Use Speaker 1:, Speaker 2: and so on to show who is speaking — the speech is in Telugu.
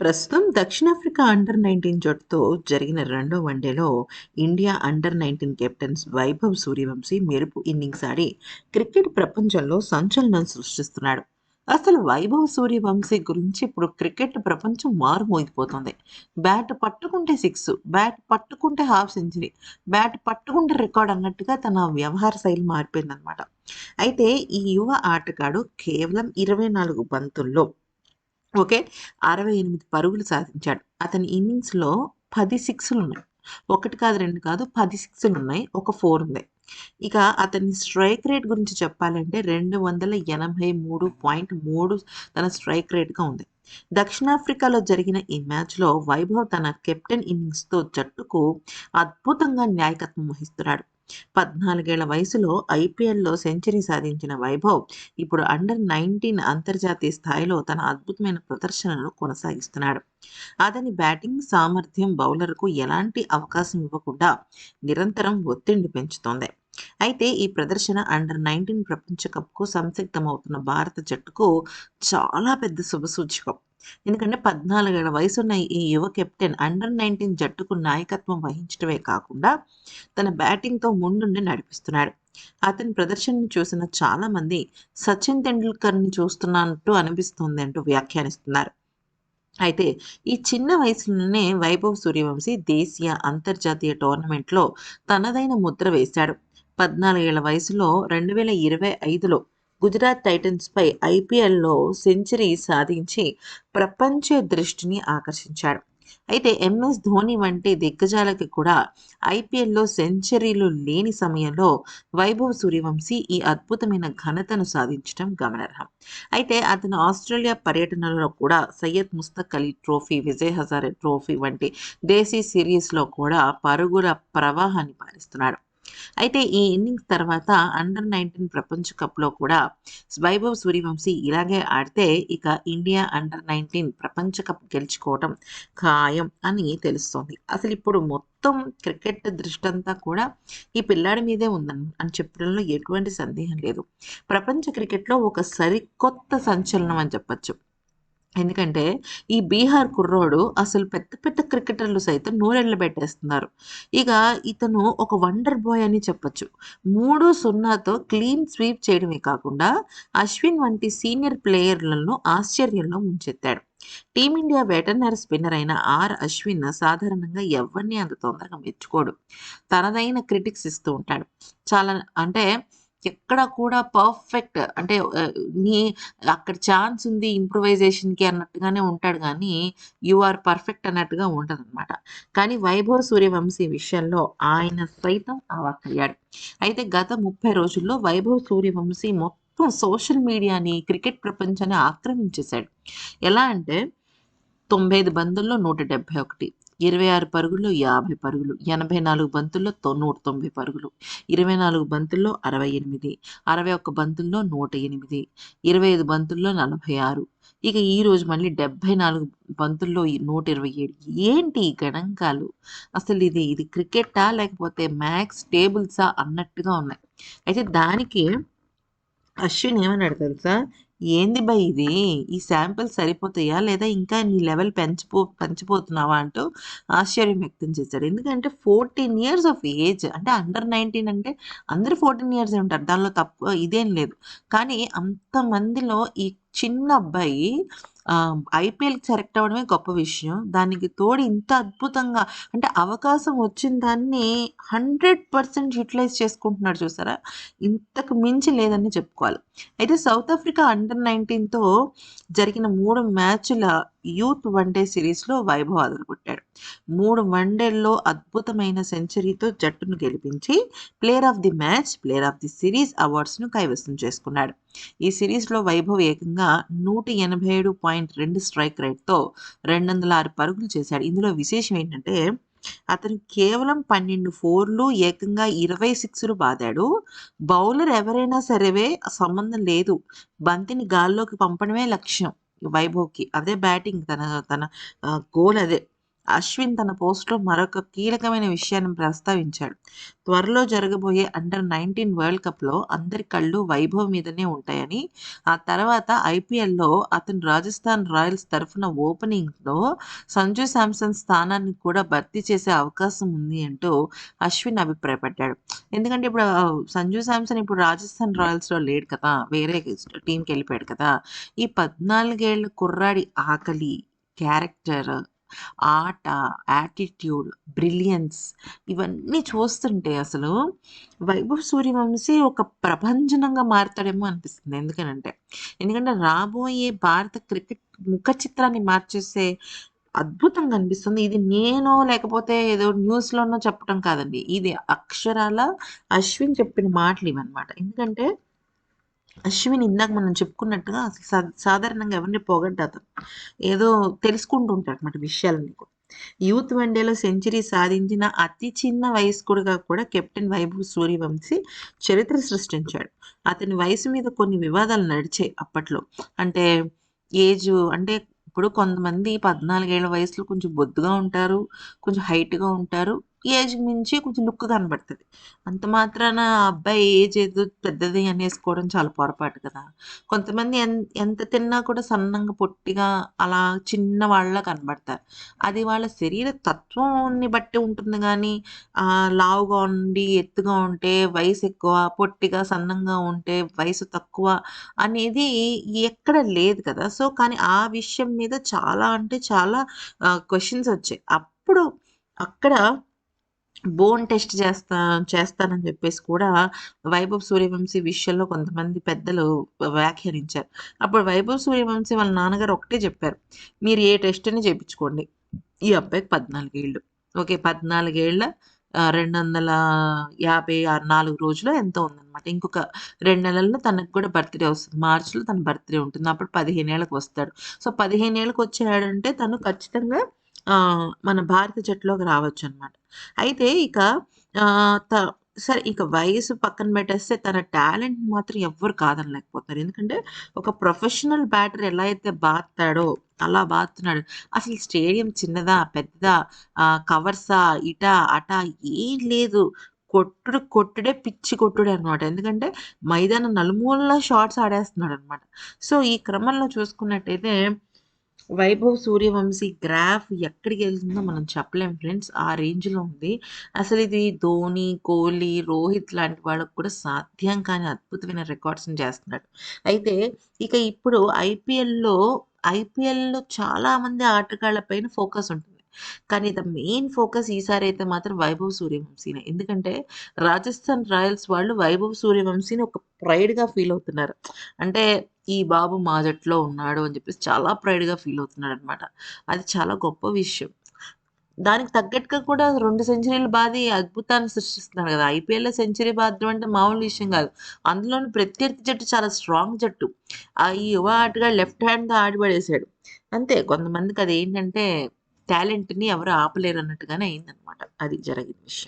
Speaker 1: ప్రస్తుతం దక్షిణాఫ్రికా అండర్ నైన్టీన్ జట్టుతో జరిగిన రెండో వన్డేలో India under nineteen captains Vaibhav Suryavanshi మెరుపు ఇన్నింగ్స్ ఆడి క్రికెట్ ప్రపంచంలో సంచలనం సృష్టిస్తున్నాడు. అసలు వైభవ్ సూర్యవంశీ గురించి ఇప్పుడు క్రికెట్ ప్రపంచం మారుమోగిపోతుంది బ్యాట్ పట్టుకుంటే సిక్స్ బ్యాట్ పట్టుకుంటే హాఫ్ సెంచరీ బ్యాట్ పట్టుకుంటే రికార్డ్ అన్నట్టుగా తన వ్యవహార శైలి మారిపోయిందనమాట అయితే ఈ యువ ఆటగాడు కేవలం ఇరవై నాలుగు బంతుల్లో ఓకే? అరవై ఎనిమిది పరుగులు సాధించాడు. అతని ఇన్నింగ్స్లో పది సిక్స్లు ఉన్నాయి ఒకటి కాదు రెండు కాదు పది సిక్స్లు ఉన్నాయి ఒక ఫోర్ ఉంది. ఇక అతని స్ట్రైక్ రేట్ గురించి చెప్పాలంటే రెండు వందల ఎనభై మూడు పాయింట్ మూడు తన స్ట్రైక్ రేట్గా ఉంది. దక్షిణాఫ్రికాలో జరిగిన ఈ మ్యాచ్లో వైభవ్ తన కెప్టెన్ ఇన్నింగ్స్తో జట్టుకు అద్భుతంగా నాయకత్వం వహిస్తున్నాడు. పద్నాలుగేళ్ళ వయసులో ఐపీఎల్లో సెంచరీ సాధించిన వైభవ్ ఇప్పుడు అండర్ నైన్టీన్ అంతర్జాతీయ స్థాయిలో తన అద్భుతమైన ప్రదర్శనను కొనసాగిస్తున్నాడు. అతని బ్యాటింగ్ సామర్థ్యం బౌలర్కు ఎలాంటి అవకాశం ఇవ్వకుండా నిరంతరం ఒత్తిడిని పెంచుతోంది. అయితే ఈ ప్రదర్శన అండర్ నైన్టీన్ ప్రపంచ కప్కు సంసిద్ధమవుతున్న భారత జట్టుకు చాలా పెద్ద శుభసూచకం. ఎందుకంటే పద్నాలుగేళ్ళ వయసున్న ఈ యువ కెప్టెన్ అండర్ నైన్టీన్ జట్టుకు నాయకత్వం వహించడమే కాకుండా తన బ్యాటింగ్తో ముందుండి నడిపిస్తున్నాడు. అతని ప్రదర్శనను చూసిన చాలా మంది సచిన్ తెండూల్కర్ని చూస్తున్నట్టు అనిపిస్తుంది అంటూ వ్యాఖ్యానిస్తున్నారు. అయితే ఈ చిన్న వయసులోనే వైభవ్ సూర్యవంశీ దేశీయ అంతర్జాతీయ టోర్నమెంట్లో తనదైన ముద్ర వేశాడు. పద్నాలుగేళ్ళ వయసులో రెండు వేల ఇరవై ఐదులో గుజరాత్ టైటన్స్పై ఐపీఎల్లో సెంచరీ సాధించి ప్రపంచ దృష్టిని ఆకర్షించాడు. అయితే ఎంఎస్ ధోని వంటి దిగ్గజాలకి కూడా ఐపీఎల్లో సెంచరీలు లేని సమయంలో వైభవ్ సూర్యవంశీ ఈ అద్భుతమైన ఘనతను సాధించడం గమనార్హం. అయితే అతను ఆస్ట్రేలియా పర్యటనలో కూడా సయ్యద్ ముస్తక్ అలీ ట్రోఫీ విజయ్ హజారే ట్రోఫీ వంటి దేశీ సిరీస్లో కూడా పరుగుల ప్రవాహాన్ని పాలిస్తున్నాడు అయితే ఈ ఇన్నింగ్స్ తర్వాత అండర్ నైన్టీన్ ప్రపంచ కప్లో కూడా వైభవ్ సూర్యవంశీ ఇలాగే ఆడితే ఇక ఇండియా అండర్ నైన్టీన్ ప్రపంచ కప్ గెలుచుకోవటం ఖాయం అని తెలుస్తోంది. అసలు ఇప్పుడు మొత్తం క్రికెట్ దృష్టంతా కూడా ఈ పిల్లాడి మీదే ఉందని అని చెప్పడంలో ఎటువంటి సందేహం లేదు. ప్రపంచ క్రికెట్లో ఒక సరికొత్త సంచలనం అని చెప్పచ్చు. ఎందుకంటే ఈ బీహార్ కుర్రోడు అసలు పెద్ద పెద్ద క్రికెటర్లు సైతం నూరెళ్ళు పెట్టేస్తున్నారు. ఇక ఇతను ఒక వండర్ బాయ్ అని చెప్పొచ్చు. మూడు సున్నాతో క్లీన్ స్వీప్ చేయడమే కాకుండా అశ్విన్ వంటి సీనియర్ ప్లేయర్లను ఆశ్చర్యంలో ముంచెత్తాడు. టీమిండియా వెటర్నరీ స్పిన్నర్ అయిన ఆర్ అశ్విన్ సాధారణంగా ఎవరిని అంత తొందరగా మెచ్చుకోడు. తనదైన క్రిటిక్స్ ఇస్తూ ఉంటాడు. చాలా అంటే ఎక్కడ కూడా పర్ఫెక్ట్ అంటే నీ అక్కడ ఛాన్స్ ఉంది ఇంప్రూవైజేషన్కి అన్నట్టుగానే ఉంటాడు కానీ యు ఆర్ పర్ఫెక్ట్ అన్నట్టుగా ఉంటుంది అనమాట కానీ వైభవ సూర్యవంశీ విషయంలో ఆయన సైతం అవాక్కయ్యాడు అయితే గత ముప్పై రోజుల్లో వైభవ సూర్యవంశీ మొత్తం సోషల్ మీడియాని క్రికెట్ ప్రపంచాన్ని ఆక్రమించేశాడు. ఎలా అంటే తొంభై ఐదు బందుల్లో నూట డెబ్బై ఒకటి ఇరవై ఆరు పరుగుల్లో యాభై పరుగులు ఎనభై నాలుగు బంతుల్లో నూట తొంభై పరుగులు ఇరవై నాలుగు బంతుల్లో అరవై ఎనిమిది అరవై ఒక్క బంతుల్లో నూట ఎనిమిది ఇరవై ఐదు బంతుల్లో నలభై ఆరు. ఇక ఈరోజు మళ్ళీ డెబ్బై నాలుగు బంతుల్లో నూట ఇరవై ఏడు. ఏంటి ఈ గణాంకాలు? అసలు ఇది ఇది క్రికెటా లేకపోతే మ్యాక్స్ టేబుల్సా అన్నట్టుగా ఉన్నాయి. అయితే దానికి అశ్విన్ ఏమన్నాడు తెలుసా? ఏంది బై ఇది? ఈ శాంపిల్ సరిపోతాయా? లేదా ఇంకా నీ లెవెల్ పెంచిపో పెంచిపోతున్నావా? అంటూ ఆశ్చర్యం వ్యక్తం చేశాడు. ఎందుకంటే ఫోర్టీన్ ఇయర్స్ ఆఫ్ ఏజ్ అంటే అండర్ నైన్టీన్ అంటే అందరూ ఫోర్టీన్ ఇయర్స్ ఉంటారు. దానిలో తప్పు ఇదేం లేదు. కానీ అంతమందిలో ఈ చిన్న అబ్బాయి ఐపీఎల్కి సెలెక్ట్ అవ్వడమే గొప్ప విషయం. దానికి తోడు ఇంత అద్భుతంగా అంటే అవకాశం వచ్చిన దాన్ని హండ్రెడ్ పర్సెంట్ యూటిలైజ్ చేసుకుంటున్నాడు చూసారా? ఇంతకు మించి లేదని చెప్పుకోవాలి. అయితే సౌత్ ఆఫ్రికా అండర్ నైన్టీన్తో జరిగిన మూడు మ్యాచ్ల యూత్ వన్డే సిరీస్లో వైభవ్ అదరగొట్టాడు. మూడు వన్డేల్లో అద్భుతమైన సెంచరీతో జట్టును గెలిపించి player of the match player of the series అవార్డ్స్ను కైవసం చేసుకున్నాడు. ఈ సిరీస్లో వైభవ్ ఏకంగా నూట ఎనభై ఏడు పాయింట్ రెండు స్ట్రైక్ రేట్తో రెండు వందల ఆరు పరుగులు చేశాడు. ఇందులో విశేషం ఏంటంటే అతను కేవలం పన్నెండు ఫోర్లు ఏకంగా ఇరవై సిక్స్లు బాదాడు. బౌలర్ ఎవరైనా సరేవే సంబంధం లేదు. బంతిని గాల్లోకి పంపడమే లక్ష్యం. వైభవ్కి అదే బ్యాటింగ్ తన తన గోల్ అదే. అశ్విన్ తన పోస్ట్‌లో మరొక కీలకమైన విషయాన్ని ప్రస్తావించాడు. త్వరలో జరగబోయే అండర్ 19 వరల్డ్ కప్‌లో అందరి కళ్ళు వైభవ్ మీదనే ఉంటాయని, ఆ తర్వాత ఐపీఎల్‌లో అతను రాజస్థాన్ రాయల్స్ తరఫున ఓపెనింగ్‌లో సంజు శాంసన్ స్థానాన్ని కూడా భర్తీ చేసే అవకాశం ఉంది అంటూ అశ్విన్ అభిప్రాయపడ్డాడు. ఎందుకంటే ఇప్పుడు సంజు శాంసన్ ఇప్పుడు రాజస్థాన్ రాయల్స్‌లో లేడు కదా! వేరే టీంకి వెళ్ళిపోయాడు కదా! ఈ 14 కుర్రాడి ఆకలి, క్యారెక్టర్, ఆట, యాటిట్యూడ్, బ్రిలియన్స్ ఇవన్నీ చూస్తుంటే అసలు వైభవ్ సూర్యవంశీ ఒక ప్రభంజనంగా మారుతాడేమో అనిపిస్తుంది. ఎందుకనంటే, ఎందుకంటే రాబోయే భారత క్రికెట్ ముఖ చిత్రాన్ని మార్చేసే అద్భుతంగా అనిపిస్తుంది. ఇది నేనో లేకపోతే ఏదో న్యూస్‌లోనో చెప్పటం కాదండి. ఇది అక్షరాల అశ్విన్ చెప్పిన మాటలు ఇవన్నమాట ఎందుకంటే అశ్విని ఇందాక మనం చెప్పుకున్నట్టుగా అసలు సాధారణంగా ఎవరిని పొగడ్డతను. ఏదో తెలుసుకుంటుంటారు అనమాట విషయాలన్నీ కూడా. యూత్ వన్‌డేలో సెంచరీ సాధించిన అతి చిన్న వయస్కుడుగా కూడా కెప్టెన్ వైభవ్ సూర్యవంశీ చరిత్ర సృష్టించాడు. అతని వయసు మీద కొన్ని వివాదాలు నడిచాయి అప్పట్లో. అంటే ఏజ్ అంటే ఇప్పుడు కొంతమంది పద్నాలుగేళ్ళ వయసులో కొంచెం బొద్దుగా ఉంటారు. కొంచెం హైట్‌గా ఉంటారు. ఏజ్ మించి కొంచెం లుక్ కనబడుతుంది అంత మాత్రాన అబ్బాయి ఏజ్ ఏదో పెద్దది అనేసుకోవడం చాలా పొరపాటు కదా! కొంతమంది ఎంత ఎంత తిన్నా కూడా సన్నంగా, పొట్టిగా అలా చిన్న వాళ్ళ కనబడతారు. అది వాళ్ళ శరీర తత్వాన్ని బట్టి ఉంటుంది కానీ లావుగా ఉండి, ఎత్తుగా ఉంటే వయసు ఎక్కువ, పొట్టిగా, సన్నంగా ఉంటే వయసు తక్కువ అనేది ఎక్కడ లేదు కదా! సో, కానీ ఆ విషయం మీద చాలా అంటే చాలా క్వశ్చన్స్ వచ్చాయి. అప్పుడు అక్కడ బోన్ టెస్ట్ చేస్తా చేస్తానని చెప్పేసి కూడా వైభవ్ సూర్యవంశీ విషయంలో కొంతమంది పెద్దలు వ్యాఖ్యానించారు. అప్పుడు వైభవ్ సూర్యవంశీ వాళ్ళ నాన్నగారు ఒకటే చెప్పారు. "మీరు ఏ టెస్ట్ చేయించుకోండి ఈ అబ్బాయికి 14 ఏళ్ళు. ఓకే. 14 ఏళ్ళ ఆహ్, 254 రోజులో ఎంతో ఉందన్నమాట. ఇంకొక రెండు నెలల్లో తనకు కూడా బర్త్‌డే వస్తుంది. మార్చిలో తన బర్త్‌డే ఉంటుంది. అప్పుడు పదిహేను ఏళ్ళకి వస్తాడు. సో, పదిహేను ఏళ్ళకి వచ్చాడంటే తను ఖచ్చితంగా మన భారత జట్టులోకి రావచ్చు అనమాట అయితే ఇక త సరే ఇక వయసు పక్కన పెట్టేస్తే తన టాలెంట్ మాత్రం ఎవ్వరు కాదనలేకపోతున్నారు. ఎందుకంటే ఒక ప్రొఫెషనల్ బ్యాటర్ ఎలా అయితే బాతాడో అలా బాతున్నాడు అసలు స్టేడియం చిన్నదా? పెద్దదా? కవర్సా? ఇటా? అటా? ఏం లేదు. కొట్టుడు కొట్టుడే పిచ్చి కొట్టుడే అన్నమాట. ఎందుకంటే మైదానం నలుమూలలా ఆడేస్తున్నాడు అనమాట సో, ఈ క్రమంలో చూసుకున్నట్టయితే వైభవ్ సూర్యవంశీ గ్రాఫ్ ఎక్కడికెళ్తుందో మనం చెప్పలేం ఫ్రెండ్స్. ఆ రేంజ్‌లో ఉంది. అసలు ఇది ధోని, కోహ్లీ, రోహిత్ లాంటి వాళ్ళకు కూడా సాధ్యం కాని అద్భుతమైన రికార్డ్స్‌ని చేస్తున్నాడు. అయితే ఇక ఇప్పుడు ఐపీఎల్‌లో ఐపీఎల్‌లో చాలామంది ఆటగాళ్ళ పైన ఫోకస్ ఉంటుంది. కానీ ద మెయిన్ ఫోకస్ ఈసారైతే మాత్రం వైభవ్ సూర్యవంశీనే. ఎందుకంటే రాజస్థాన్ రాయల్స్ వాళ్ళు వైభవ్ సూర్యవంశీని ఒక ప్రైడ్‌గా ఫీల్ అవుతున్నారు. అంటే ఈ బాబు మా జట్టులో ఉన్నాడు అని చెప్పేసి చాలా ప్రైడ్‌గా ఫీల్ అవుతున్నాడు అనమాట అది చాలా గొప్ప విషయం. దానికి తగ్గట్టుగా కూడా రెండు సెంచరీలు బాది అద్భుతాన్ని సృష్టిస్తున్నాడు కదా! ఐపీఎల్‌లో సెంచరీ బాధ్యం అంటే మామూలు విషయం కాదు. అందులోని ప్రత్యర్థి జట్టు చాలా స్ట్రాంగ్ జట్టు. ఆ ఈ యువ ఆటగాడు లెఫ్ట్ హ్యాండ్‌తో ఆడిపడేశాడు అంతే కొంతమందికి అది ఏంటంటే టాలెంట్‌ని ఎవరు ఆపలేరు అన్నట్టుగానే అయిందనమాట అది జరిగిన విషయం.